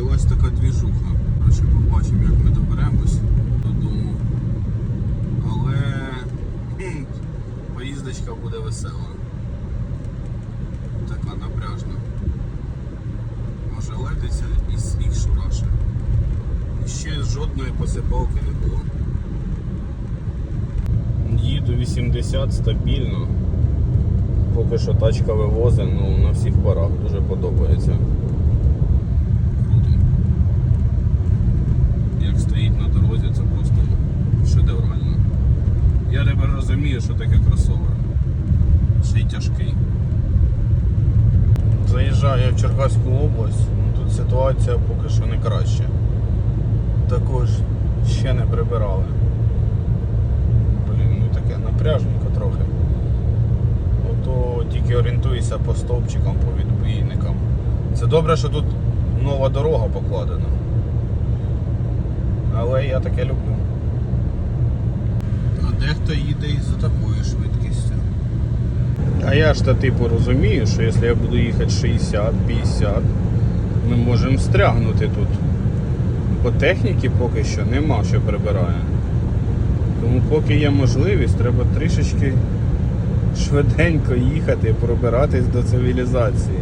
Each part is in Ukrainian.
Почалась така двіжуха. Коротше, побачимо, як ми доберемось додому. Але поїздочка буде весела. Така напряжна. Може летиться і сніг шураше. І ще жодної посипалки не було. Їду 80 стабільно. Поки що тачка вивозить, ну на всіх парах дуже подобається. Круто. Як стоїть на дорозі, це просто шедеврально. Я тепер розумію, що таке кросовер. Ще й тяжкий. Заїжджаю я в Черкаську область, ну, тут ситуація поки що не краща. Також ще не прибирали. Блін, ну таке напряжненько трохи. Ото тільки орієнтуюся по стовпчикам, по відбійникам. Це добре, що тут нова дорога покладена. Але я таке люблю. Дехто їде і за такою швидкістю. А я ж то типу розумію, що якщо я буду їхати 60-50, ми можемо стрягнути тут. Бо техніки поки що нема, що прибирає. Тому поки є можливість, треба трішечки швиденько їхати, пробиратись до цивілізації.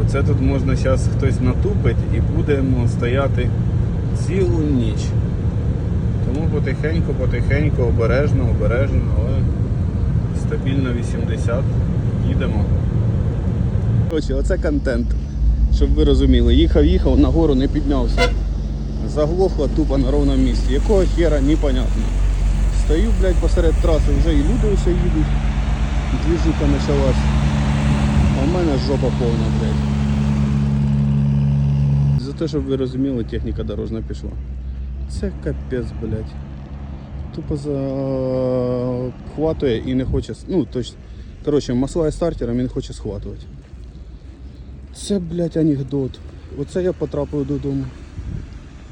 Оце тут можна зараз хтось натупить і будемо стояти цілу ніч. Потихеньку, потихеньку, обережно, обережно, але стабільно 80 їдемо. Коротше, оце контент. Щоб ви розуміли, їхав, їхав, нагору не піднявся. Заглохло тупо на ровному місці. Якого хера, непонятно. Стою, блядь, посеред траси, вже і люди все їдуть. Двіжуха почалась. А в мене жопа повна, блядь. За те, щоб ви розуміли, техніка дорожна пішла. Це капець, блядь. Тупо захватує і не хоче. Ну, точно. Коротше, масла стартером і не хоче схватувати. Це, блядь, анекдот. Оце я потрапив додому.